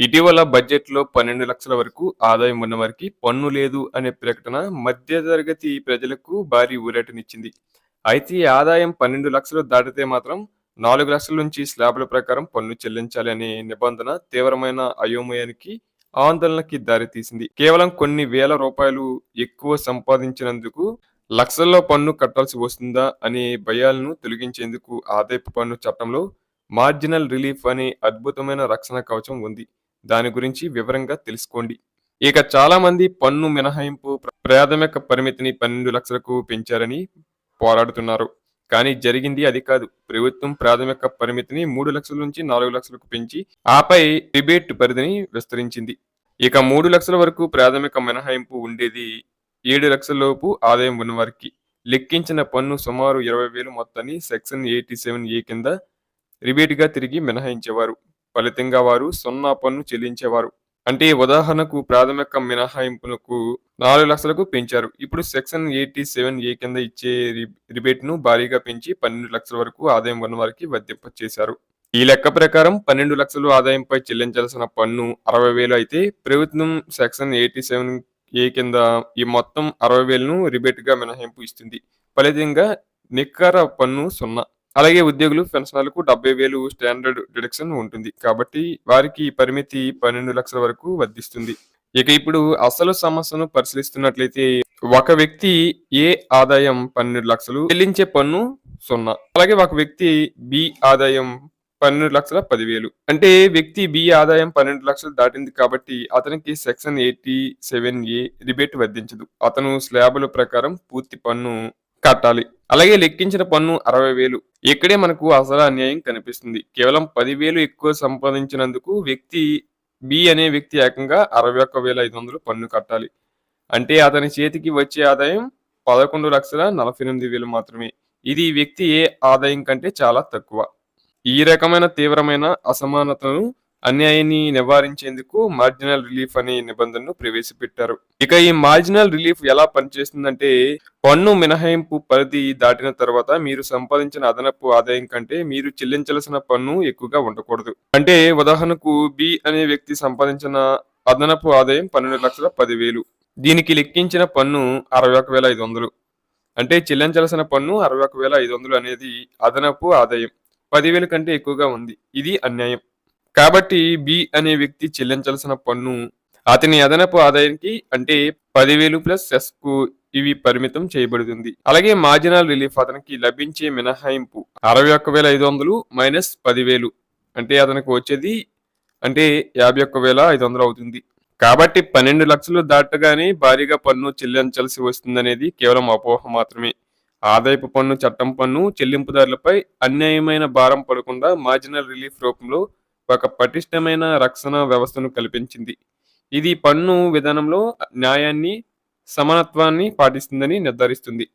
ఇటీవల బడ్జెట్లో పన్నెండు లక్షల వరకు ఆదాయం ఉన్న వారికి పన్ను లేదు అనే ప్రకటన మధ్యతరగతి ప్రజలకు భారీ ఊరటనిచ్చింది. అయితే ఈ ఆదాయం పన్నెండు లక్షలు దాటితే మాత్రం నాలుగు లక్షల నుంచి స్లాబ్ల ప్రకారం పన్ను చెల్లించాలి అనే నిబంధన తీవ్రమైన అయోమయానికి ఆందోళనకి దారితీసింది. కేవలం కొన్ని వేల రూపాయలు ఎక్కువ సంపాదించినందుకు లక్షల్లో పన్ను కట్టాల్సి వస్తుందా అనే భయాలను తొలగించేందుకు ఆదాయపు పన్ను చట్టంలో మార్జినల్ రిలీఫ్ అనే అద్భుతమైన రక్షణ కవచం ఉంది. దాని గురించి వివరంగా తెలుసుకోండి. ఇక చాలా మంది పన్ను మినహాయింపు ప్రాథమిక పరిమితిని పన్నెండు లక్షలకు పెంచారని పోరాడుతున్నారు. కానీ జరిగింది అది కాదు. ప్రభుత్వం ప్రాథమిక పరిమితిని మూడు లక్షల నుంచి నాలుగు లక్షలకు పెంచి ఆపై రిబేట్ పరిధిని విస్తరించింది. ఇక మూడు లక్షల వరకు ప్రాథమిక మినహాయింపు ఉండేది ఏడు లక్షల లోపు ఆదాయం ఉన్నవారికి. లెక్కించిన పన్ను సుమారు ఇరవై వేలు మొత్తాన్ని సెక్షన్ ఎయిటీ సెవెన్ ఏ కింద రిబేట్గా తిరిగి మినహాయించేవారు. ఫలితంగా వారు సున్నా పన్ను చెల్లించేవారు. అంటే ఉదాహరణకు ప్రాథమిక మినహాయింపులకు నాలుగు లక్షలకు పెంచారు. ఇప్పుడు సెక్షన్ ఎయిటీ సెవెన్ ఏ కింద ఇచ్చే రిబేట్ రిబేట్ను భారీగా పెంచి పన్నెండు లక్షల వరకు ఆదాయం ఉన్న వారికి వర్తింప చేశారు. ఈ లెక్క ప్రకారం పన్నెండు లక్షలు ఆదాయంపై చెల్లించాల్సిన పన్ను అరవై వేలు అయితే ప్రభుత్వం సెక్షన్ ఎయిటీ సెవెన్ ఏ కింద ఈ మొత్తం అరవై వేలను రిబేట్గా మినహాయింపు ఇస్తుంది. ఫలితంగా నిక్కర పన్ను సున్నా. అలాగే ఉద్యోగులు పెన్షనర్లకు డెబ్బై వేలు స్టాండర్డ్ డిడక్షన్ ఉంటుంది. కాబట్టి వారికి పరిమితి పన్నెండు లక్షల వరకు వర్ధిస్తుంది ఇక ఇప్పుడు అసలు సమస్యను పరిశీలిస్తున్నట్లయితే ఒక వ్యక్తి ఏ ఆదాయం పన్నెండు లక్షలు చెల్లించే పన్ను సున్నా. అలాగే ఒక వ్యక్తి బి ఆదాయం పన్నెండు లక్షల పదివేలు. అంటే వ్యక్తి బి ఆదాయం పన్నెండు లక్షలు దాటింది కాబట్టి అతనికి section eighty seven A rebate వర్ధించదు అతను స్లాబుల ప్రకారం పూర్తి పన్ను కట్టాలి. అలాగే లెక్కించిన పన్ను అరవై వేలు. ఇక్కడే మనకు అసలు అన్యాయం కనిపిస్తుంది. కేవలం పదివేలు ఎక్కువ సంపాదించినందుకు వ్యక్తి బి అనే వ్యక్తి ఏకంగా అరవై ఒక్క వేల ఐదు వందలు పన్ను కట్టాలి. అంటే అతని చేతికి వచ్చే ఆదాయం పదకొండు లక్షల నలభై ఎనిమిది వేలు మాత్రమే. ఇది వ్యక్తి ఏ ఆదాయం కంటే చాలా తక్కువ. ఈ రకమైన తీవ్రమైన అసమానతను అన్యాయాన్ని నివారించేందుకు మార్జినల్ రిలీఫ్ అనే నిబంధనను ప్రవేశపెట్టారు. ఇక ఈ మార్జినల్ రిలీఫ్ ఎలా పనిచేస్తుందంటే పన్ను మినహాయింపు పరిధి దాటిన తర్వాత మీరు సంపాదించిన అదనపు ఆదాయం కంటే మీరు చెల్లించాల్సిన పన్ను ఎక్కువగా ఉండకూడదు. అంటే ఉదాహరణకు బి అనే వ్యక్తి సంపాదించిన అదనపు ఆదాయం పన్నెండు లక్షల పదివేలు. దీనికి లెక్కించిన పన్ను అరవై ఒక వేల ఐదు వందలు. అంటే చెల్లించాల్సిన పన్ను అరవై ఒక వేల ఐదు వందలు అనేది అదనపు ఆదాయం. పదివేల కంటే ఎక్కువగా ఉంది. ఇది అన్యాయం. కాబట్టి బి అనే వ్యక్తి చెల్లించాల్సిన పన్ను అతని అదనపు ఆదాయానికి అంటే పదివేలు ప్లస్ సెస్కు ఇవి పరిమితం చేయబడుతుంది. అలాగే మార్జినల్ రిలీఫ్ అతనికి లభించే మినహాయింపు అరవై ఒక్క వేల ఐదు వందలు మైనస్ పదివేలు అంటే అతనికి వచ్చేది అంటే యాభై ఒక్క వేల ఐదు వందలు అవుతుంది. కాబట్టి పన్నెండు లక్షలు దాటగానే భారీగా పన్ను చెల్లించాల్సి వస్తుందనేది కేవలం అపోహ మాత్రమే. ఆదాయపు పన్ను చట్టం పన్ను చెల్లింపుదారులపై అన్యాయమైన భారం పడకుండా మార్జినల్ రిలీఫ్ రూపంలో ఒక పటిష్టమైన రక్షణ వ్యవస్థను కల్పించింది. ఇది పన్ను విధానంలో న్యాయాన్ని సమానత్వాన్ని పాటిస్తుందని నిర్ధారిస్తుంది.